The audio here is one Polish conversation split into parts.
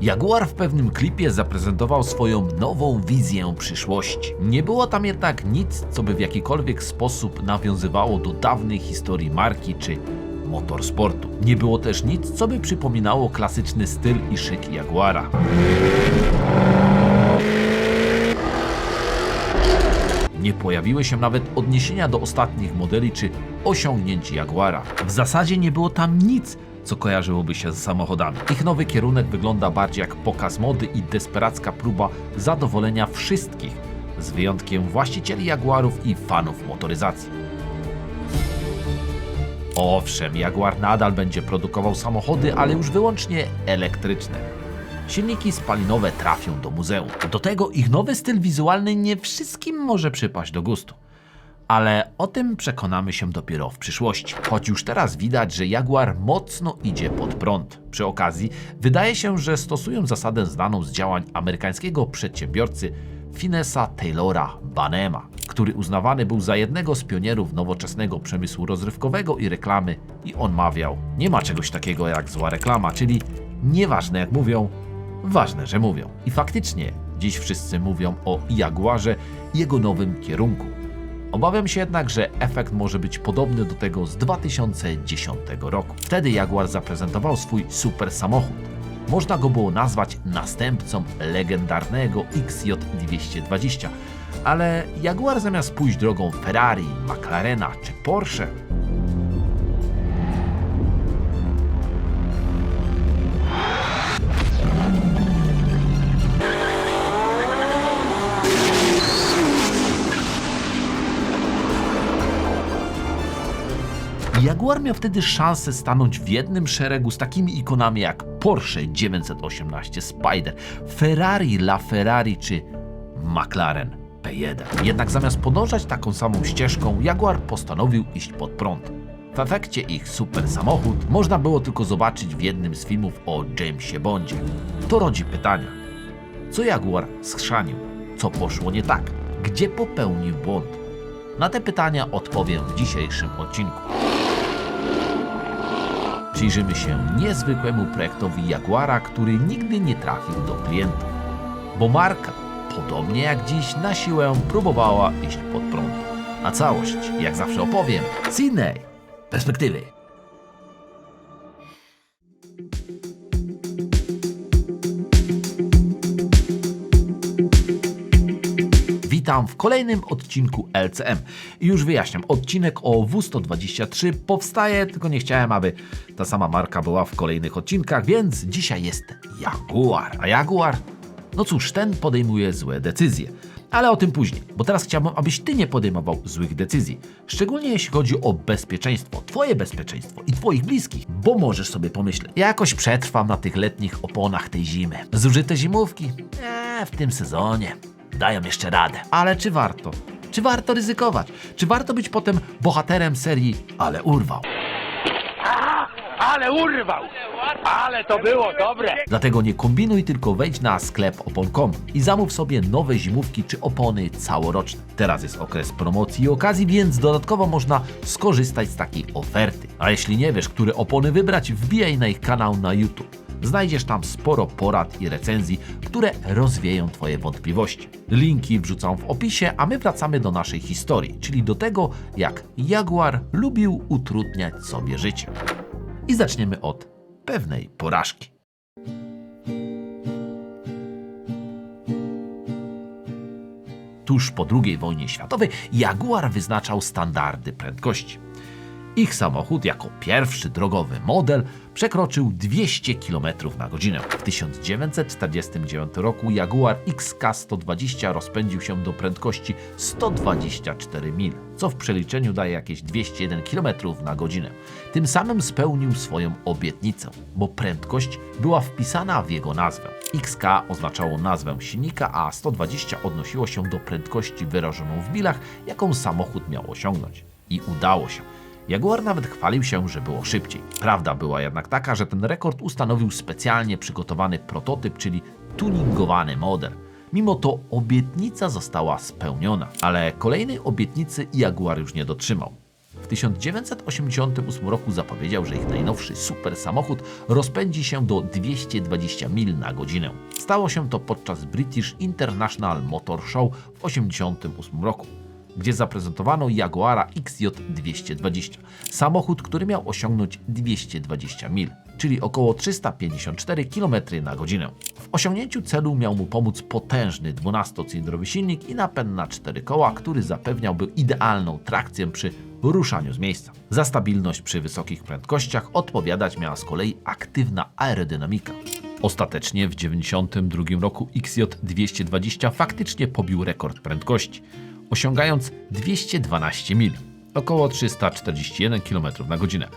Jaguar w pewnym klipie zaprezentował swoją nową wizję przyszłości. Nie było tam jednak nic, co by w jakikolwiek sposób nawiązywało do dawnej historii marki czy motorsportu. Nie było też nic, co by przypominało klasyczny styl i szyk Jaguara. Nie pojawiły się nawet odniesienia do ostatnich modeli czy osiągnięć Jaguara. W zasadzie nie było tam nic, co kojarzyłoby się z samochodami. Ich nowy kierunek wygląda bardziej jak pokaz mody i desperacka próba zadowolenia wszystkich, z wyjątkiem właścicieli Jaguarów i fanów motoryzacji. Owszem, Jaguar nadal będzie produkował samochody, ale już wyłącznie elektryczne. Silniki spalinowe trafią do muzeum. Do tego ich nowy styl wizualny nie wszystkim może przypaść do gustu. Ale o tym przekonamy się dopiero w przyszłości. Choć już teraz widać, że Jaguar mocno idzie pod prąd. Przy okazji, wydaje się, że stosują zasadę znaną z działań amerykańskiego przedsiębiorcy Finesa Taylora Banema, który uznawany był za jednego z pionierów nowoczesnego przemysłu rozrywkowego i reklamy i on mawiał, nie ma czegoś takiego jak zła reklama, czyli nieważne jak mówią, ważne, że mówią. I faktycznie dziś wszyscy mówią o Jaguarze i jego nowym kierunku. Obawiam się jednak, że efekt może być podobny do tego z 2010 roku. Wtedy Jaguar zaprezentował swój super samochód. Można go było nazwać następcą legendarnego XJ220, ale Jaguar zamiast pójść drogą Ferrari, McLarena czy Porsche, Jaguar miał wtedy szansę stanąć w jednym szeregu z takimi ikonami jak Porsche 918 Spider, Ferrari La Ferrari czy McLaren P1. Jednak zamiast podążać taką samą ścieżką, Jaguar postanowił iść pod prąd. W efekcie ich super samochód można było tylko zobaczyć w jednym z filmów o Jamesie Bondzie. To rodzi pytania. Co Jaguar schrzanił? Co poszło nie tak? Gdzie popełnił błąd? Na te pytania odpowiem w dzisiejszym odcinku. Przyjrzymy się niezwykłemu projektowi Jaguara, który nigdy nie trafił do klientów. Bo marka, podobnie jak dziś, na siłę próbowała iść pod prąd. A całość, jak zawsze opowiem, z innej perspektywy. Witam w kolejnym odcinku LCM. I już wyjaśniam, odcinek o W123 powstaje, tylko nie chciałem, aby ta sama marka była w kolejnych odcinkach, więc dzisiaj jest Jaguar. A Jaguar? No cóż, ten podejmuje złe decyzje. Ale o tym później, bo teraz chciałbym, abyś ty nie podejmował złych decyzji. Szczególnie jeśli chodzi o bezpieczeństwo, twoje bezpieczeństwo i twoich bliskich, bo możesz sobie pomyśleć, jakoś przetrwam na tych letnich oponach tej zimy. Zużyte zimówki? Eee, w tym sezonie dają jeszcze radę. Ale czy warto? Czy warto ryzykować? Czy warto być potem bohaterem serii Ale urwał? Ale urwał! Ale to było dobre! Dlatego nie kombinuj, tylko wejdź na sklep opon.com i zamów sobie nowe zimówki czy opony całoroczne. Teraz jest okres promocji i okazji, więc dodatkowo można skorzystać z takiej oferty. A jeśli nie wiesz, które opony wybrać, wbijaj na ich kanał na YouTube. Znajdziesz tam sporo porad i recenzji, które rozwieją Twoje wątpliwości. Linki wrzucam w opisie, a my wracamy do naszej historii, czyli do tego, jak Jaguar lubił utrudniać sobie życie. I zaczniemy od pewnej porażki. Tuż po II wojnie światowej Jaguar wyznaczał standardy prędkości. Ich samochód jako pierwszy drogowy model przekroczył 200 km na godzinę. W 1949 roku Jaguar XK120 rozpędził się do prędkości 124 mil, co w przeliczeniu daje jakieś 201 km na godzinę. Tym samym spełnił swoją obietnicę, bo prędkość była wpisana w jego nazwę. XK oznaczało nazwę silnika, a 120 odnosiło się do prędkości wyrażoną w milach, jaką samochód miał osiągnąć. I udało się. Jaguar nawet chwalił się, że było szybciej. Prawda była jednak taka, że ten rekord ustanowił specjalnie przygotowany prototyp, czyli tuningowany model. Mimo to obietnica została spełniona, ale kolejnej obietnicy Jaguar już nie dotrzymał. W W 1988 roku zapowiedział, że ich najnowszy super samochód rozpędzi się do 220 mil na godzinę. Stało się to podczas British International Motor Show w 1988 roku gdzie zaprezentowano Jaguara XJ220. Samochód, który miał osiągnąć 220 mil, czyli około 354 km na godzinę. W osiągnięciu celu miał mu pomóc potężny 12-cylindrowy silnik i napęd na 4 koła, który zapewniałby idealną trakcję przy ruszaniu z miejsca. Za stabilność przy wysokich prędkościach odpowiadać miała z kolei aktywna aerodynamika. Ostatecznie w 1992 roku XJ220 faktycznie pobił rekord prędkości osiągając 212 mil, około 341 km na godzinę.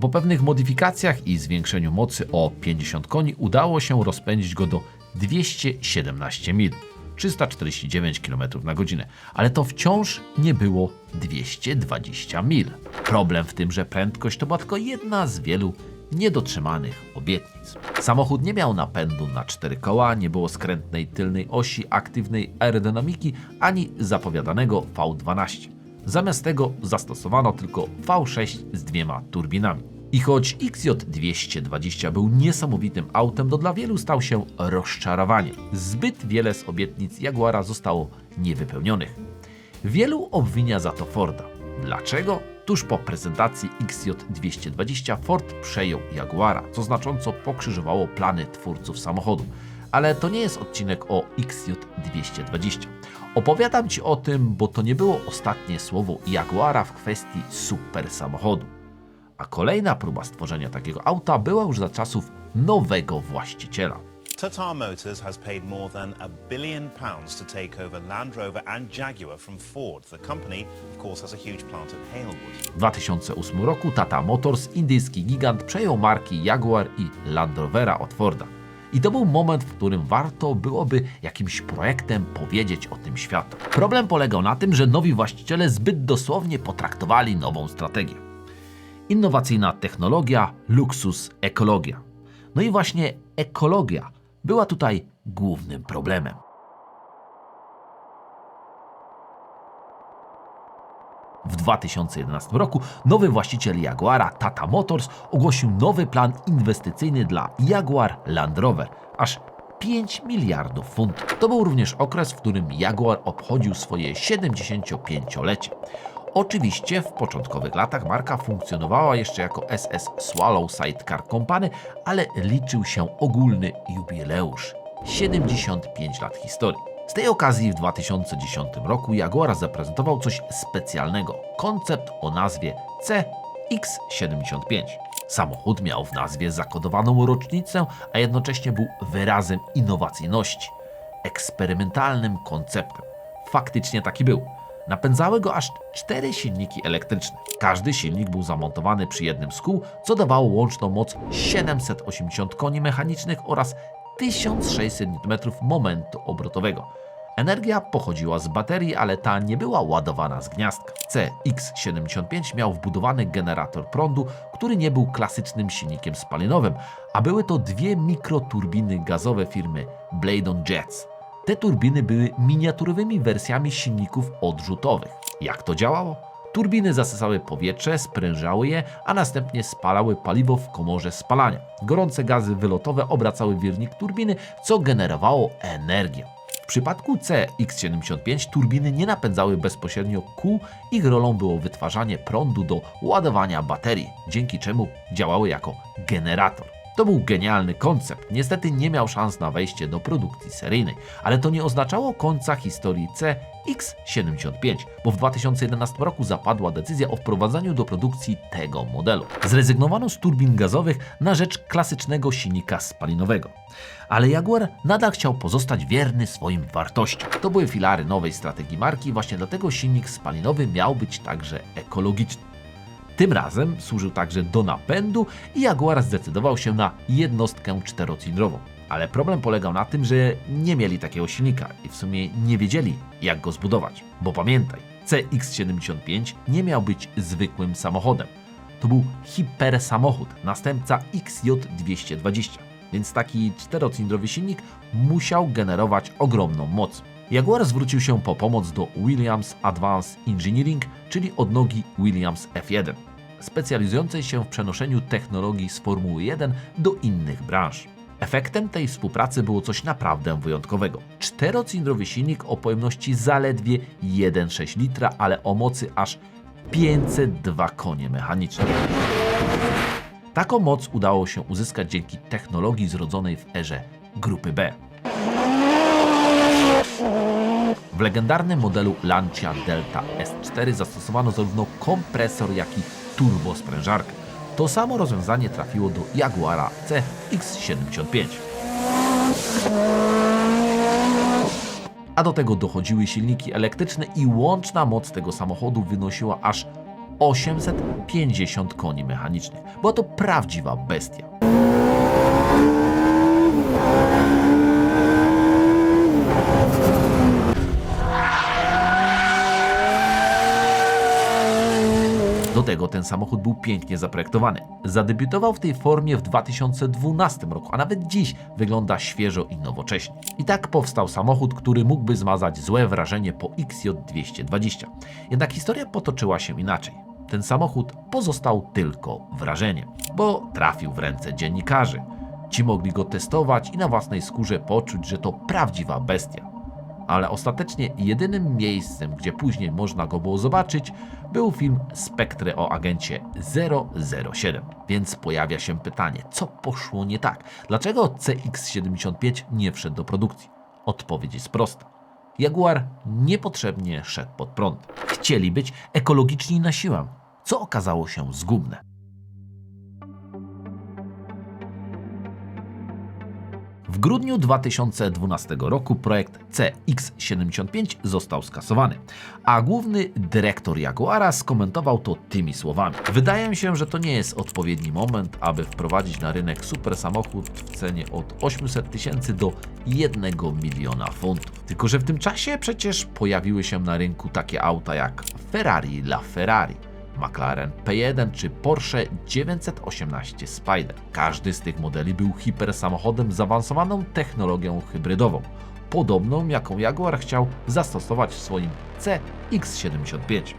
Po pewnych modyfikacjach i zwiększeniu mocy o 50 koni udało się rozpędzić go do 217 mil, 349 km na godzinę, ale to wciąż nie było 220 mil. Problem w tym, że prędkość to była tylko jedna z wielu niedotrzymanych obietnic. Samochód nie miał napędu na cztery koła, nie było skrętnej tylnej osi, aktywnej aerodynamiki ani zapowiadanego V12. Zamiast tego zastosowano tylko V6 z dwiema turbinami. I choć XJ220 był niesamowitym autem, to dla wielu stał się rozczarowaniem. Zbyt wiele z obietnic Jaguara zostało niewypełnionych. Wielu obwinia za to Forda. Dlaczego? Tuż po prezentacji XJ220 Ford przejął Jaguara, co znacząco pokrzyżowało plany twórców samochodu. Ale to nie jest odcinek o XJ220. Opowiadam Ci o tym, bo to nie było ostatnie słowo Jaguara w kwestii super samochodu. A kolejna próba stworzenia takiego auta była już za czasów nowego właściciela. Tata Motors has paid more than a billion pounds to take over Land Rover and Jaguar from Ford. The company, of course, has a huge plant at Halewood. W 2008 roku Tata Motors, indyjski gigant, przejął marki Jaguar i Land Rovera od Forda. I to był moment, w którym warto byłoby jakimś projektem powiedzieć o tym światu. Problem polegał na tym, że nowi właściciele zbyt dosłownie potraktowali nową strategię. Innowacyjna technologia, luksus, ekologia. No i właśnie ekologia była tutaj głównym problemem. W 2011 roku nowy właściciel Jaguara, Tata Motors, ogłosił nowy plan inwestycyjny dla Jaguar Land Rover, aż 5 miliardów funtów. To był również okres, w którym Jaguar obchodził swoje 75-lecie. Oczywiście w początkowych latach marka funkcjonowała jeszcze jako SS Swallow Sidecar Company, ale liczył się ogólny jubileusz 75 lat historii. Z tej okazji w 2010 roku Jaguar zaprezentował coś specjalnego koncept o nazwie CX75. Samochód miał w nazwie zakodowaną rocznicę, a jednocześnie był wyrazem innowacyjności, eksperymentalnym konceptem. Faktycznie taki był. Napędzały go aż cztery silniki elektryczne. Każdy silnik był zamontowany przy jednym z kół, co dawało łączną moc 780 koni mechanicznych oraz 1600 Nm momentu obrotowego. Energia pochodziła z baterii, ale ta nie była ładowana z gniazdka. CX75 miał wbudowany generator prądu, który nie był klasycznym silnikiem spalinowym, a były to dwie mikroturbiny gazowe firmy Bladon Jets. Te turbiny były miniaturowymi wersjami silników odrzutowych. Jak to działało? Turbiny zasysały powietrze, sprężały je, a następnie spalały paliwo w komorze spalania. Gorące gazy wylotowe obracały wirnik turbiny, co generowało energię. W przypadku CX75 turbiny nie napędzały bezpośrednio kół, ich rolą było wytwarzanie prądu do ładowania baterii, dzięki czemu działały jako generator. To był genialny koncept. Niestety nie miał szans na wejście do produkcji seryjnej, ale to nie oznaczało końca historii CX75, bo w 2011 roku zapadła decyzja o wprowadzaniu do produkcji tego modelu. Zrezygnowano z turbin gazowych na rzecz klasycznego silnika spalinowego. Ale Jaguar nadal chciał pozostać wierny swoim wartościom. To były filary nowej strategii marki, właśnie dlatego silnik spalinowy miał być także ekologiczny. Tym razem służył także do napędu i Jaguar zdecydował się na jednostkę czterocylindrową. Ale problem polegał na tym, że nie mieli takiego silnika i w sumie nie wiedzieli, jak go zbudować. Bo pamiętaj, CX75 nie miał być zwykłym samochodem. To był hipersamochód, następca XJ220. Więc taki czterocylindrowy silnik musiał generować ogromną moc. Jaguar zwrócił się po pomoc do Williams Advanced Engineering, czyli odnogi Williams F1, specjalizującej się w przenoszeniu technologii z Formuły 1 do innych branż. Efektem tej współpracy było coś naprawdę wyjątkowego. Czterocylindrowy silnik o pojemności zaledwie 1,6 litra, ale o mocy aż 502 konie mechaniczne. Taką moc udało się uzyskać dzięki technologii zrodzonej w erze grupy B. W legendarnym modelu Lancia Delta S4 zastosowano zarówno kompresor, jak i turbosprężarkę. To samo rozwiązanie trafiło do Jaguara CX-75. A do tego dochodziły silniki elektryczne i łączna moc tego samochodu wynosiła aż 850 koni mechanicznych. Była to prawdziwa bestia. Do tego ten samochód był pięknie zaprojektowany. Zadebiutował w tej formie w 2012 roku, a nawet dziś wygląda świeżo i nowocześnie. I tak powstał samochód, który mógłby zmazać złe wrażenie po XJ220. Jednak historia potoczyła się inaczej. Ten samochód pozostał tylko wrażeniem, bo trafił w ręce dziennikarzy. Ci mogli go testować i na własnej skórze poczuć, że to prawdziwa bestia ale ostatecznie jedynym miejscem, gdzie później można go było zobaczyć, był film Spektry o agencie 007. Więc pojawia się pytanie, co poszło nie tak? Dlaczego CX-75 nie wszedł do produkcji? Odpowiedź jest prosta. Jaguar niepotrzebnie szedł pod prąd. Chcieli być ekologiczni na siłę, co okazało się zgubne. W grudniu 2012 roku projekt CX75 został skasowany, a główny dyrektor Jaguara skomentował to tymi słowami. Wydaje się, że to nie jest odpowiedni moment, aby wprowadzić na rynek super samochód w cenie od 800 tysięcy do 1 miliona funtów. Tylko, że w tym czasie przecież pojawiły się na rynku takie auta jak Ferrari La Ferrari. McLaren P1 czy Porsche 918 Spider. Każdy z tych modeli był hipersamochodem z zaawansowaną technologią hybrydową, podobną jaką Jaguar chciał zastosować w swoim CX-75.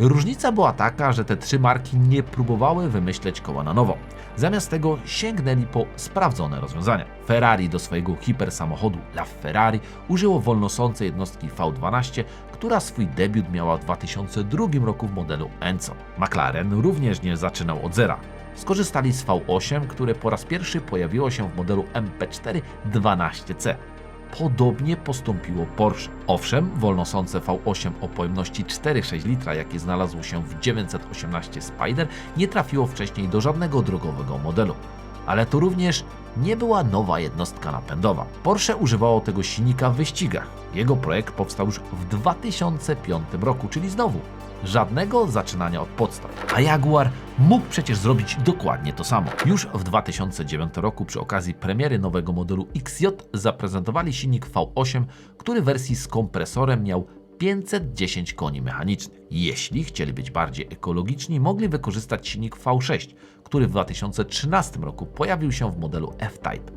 Różnica była taka, że te trzy marki nie próbowały wymyśleć koła na nowo. Zamiast tego sięgnęli po sprawdzone rozwiązania. Ferrari do swojego hipersamochodu La Ferrari użyło wolnosącej jednostki V12, która swój debiut miała w 2002 roku w modelu Enzo. McLaren również nie zaczynał od zera. Skorzystali z V8, które po raz pierwszy pojawiło się w modelu MP4 12C. Podobnie postąpiło Porsche. Owszem, wolnosące V8 o pojemności 4,6 litra, jakie znalazło się w 918 Spider, nie trafiło wcześniej do żadnego drogowego modelu. Ale to również nie była nowa jednostka napędowa. Porsche używało tego silnika w wyścigach. Jego projekt powstał już w 2005 roku, czyli znowu żadnego zaczynania od podstaw. A Jaguar mógł przecież zrobić dokładnie to samo. Już w 2009 roku przy okazji premiery nowego modelu XJ zaprezentowali silnik V8, który w wersji z kompresorem miał 510 koni mechanicznych. Jeśli chcieli być bardziej ekologiczni, mogli wykorzystać silnik V6, który w 2013 roku pojawił się w modelu F-Type.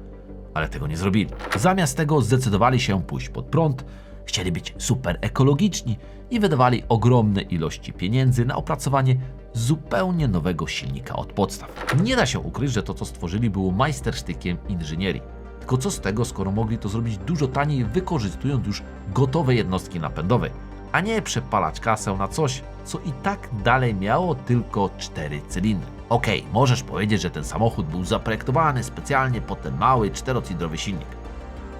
Ale tego nie zrobili. Zamiast tego zdecydowali się pójść pod prąd, chcieli być super ekologiczni i wydawali ogromne ilości pieniędzy na opracowanie zupełnie nowego silnika od podstaw. Nie da się ukryć, że to co stworzyli było majstersztykiem inżynierii. Tylko co z tego, skoro mogli to zrobić dużo taniej, wykorzystując już gotowe jednostki napędowe, a nie przepalać kasę na coś, co i tak dalej miało tylko cztery cylindry. Okej, możesz powiedzieć, że ten samochód był zaprojektowany specjalnie pod ten mały czterocylindrowy silnik.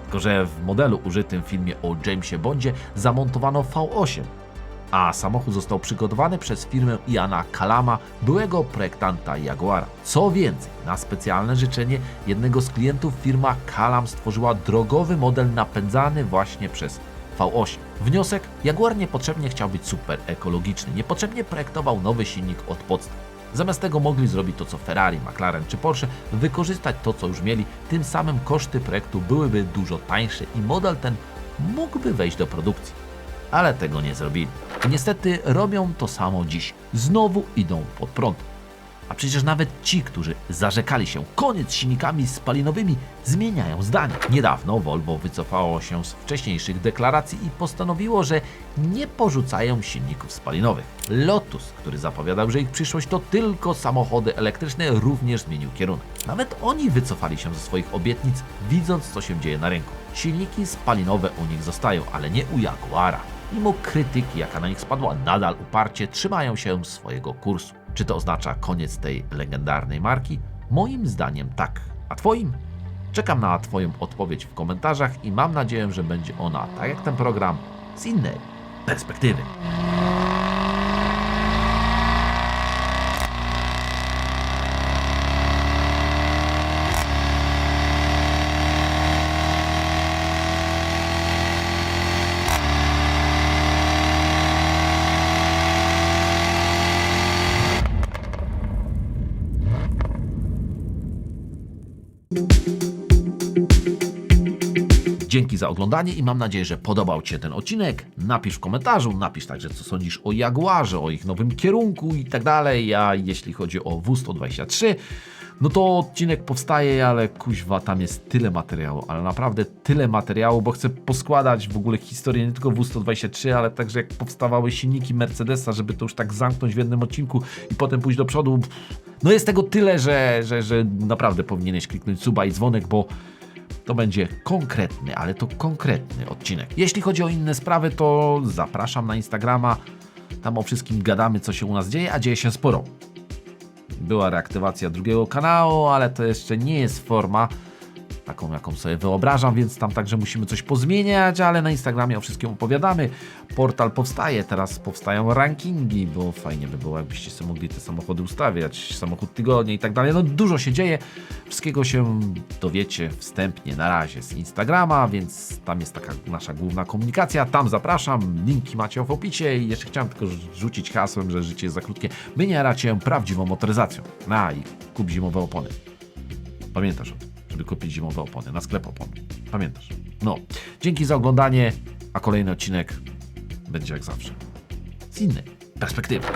Tylko, że w modelu użytym w filmie o Jamesie Bondzie zamontowano V8, a samochód został przygotowany przez firmę Iana Kalama, byłego projektanta Jaguara. Co więcej, na specjalne życzenie jednego z klientów firma Kalam stworzyła drogowy model napędzany właśnie przez V8. Wniosek? Jaguar niepotrzebnie chciał być super ekologiczny, niepotrzebnie projektował nowy silnik od podstaw. Zamiast tego mogli zrobić to co Ferrari, McLaren czy Porsche, wykorzystać to co już mieli, tym samym koszty projektu byłyby dużo tańsze i model ten mógłby wejść do produkcji. Ale tego nie zrobili. Niestety robią to samo dziś. Znowu idą pod prąd. A przecież nawet ci, którzy zarzekali się koniec silnikami spalinowymi, zmieniają zdanie. Niedawno Volvo wycofało się z wcześniejszych deklaracji i postanowiło, że nie porzucają silników spalinowych. Lotus, który zapowiadał, że ich przyszłość to tylko samochody elektryczne, również zmienił kierunek. Nawet oni wycofali się ze swoich obietnic, widząc co się dzieje na rynku. Silniki spalinowe u nich zostają, ale nie u Jaguara. Mimo krytyki, jaka na nich spadła, nadal uparcie trzymają się swojego kursu. Czy to oznacza koniec tej legendarnej marki? Moim zdaniem tak. A Twoim? Czekam na Twoją odpowiedź w komentarzach i mam nadzieję, że będzie ona, tak jak ten program, z innej perspektywy. Dzięki za oglądanie i mam nadzieję, że podobał Ci się ten odcinek. Napisz w komentarzu, napisz także co sądzisz o Jaguarze, o ich nowym kierunku i tak dalej. A jeśli chodzi o W123, no to odcinek powstaje, ale kuźwa, tam jest tyle materiału, ale naprawdę tyle materiału, bo chcę poskładać w ogóle historię nie tylko W123, ale także jak powstawały silniki Mercedesa, żeby to już tak zamknąć w jednym odcinku i potem pójść do przodu. No jest tego tyle, że, że, że naprawdę powinieneś kliknąć suba i dzwonek, bo to będzie konkretny, ale to konkretny odcinek. Jeśli chodzi o inne sprawy, to zapraszam na Instagrama. Tam o wszystkim gadamy, co się u nas dzieje, a dzieje się sporo. Była reaktywacja drugiego kanału, ale to jeszcze nie jest forma taką, jaką sobie wyobrażam, więc tam także musimy coś pozmieniać, ale na Instagramie o wszystkim opowiadamy. Portal powstaje, teraz powstają rankingi, bo fajnie by było, jakbyście sobie mogli te samochody ustawiać, samochód tygodnia i tak dalej. No dużo się dzieje, wszystkiego się dowiecie wstępnie na razie z Instagrama, więc tam jest taka nasza główna komunikacja, tam zapraszam, linki macie w opisie i jeszcze chciałem tylko rzucić hasłem, że życie jest za krótkie. My nie racie prawdziwą motoryzacją. Na i kup zimowe opony. Pamiętasz o tym, żeby kupić zimowe opony na sklep opon. Pamiętasz? No, dzięki za oglądanie, a kolejny odcinek będzie jak zawsze z innej perspektywy.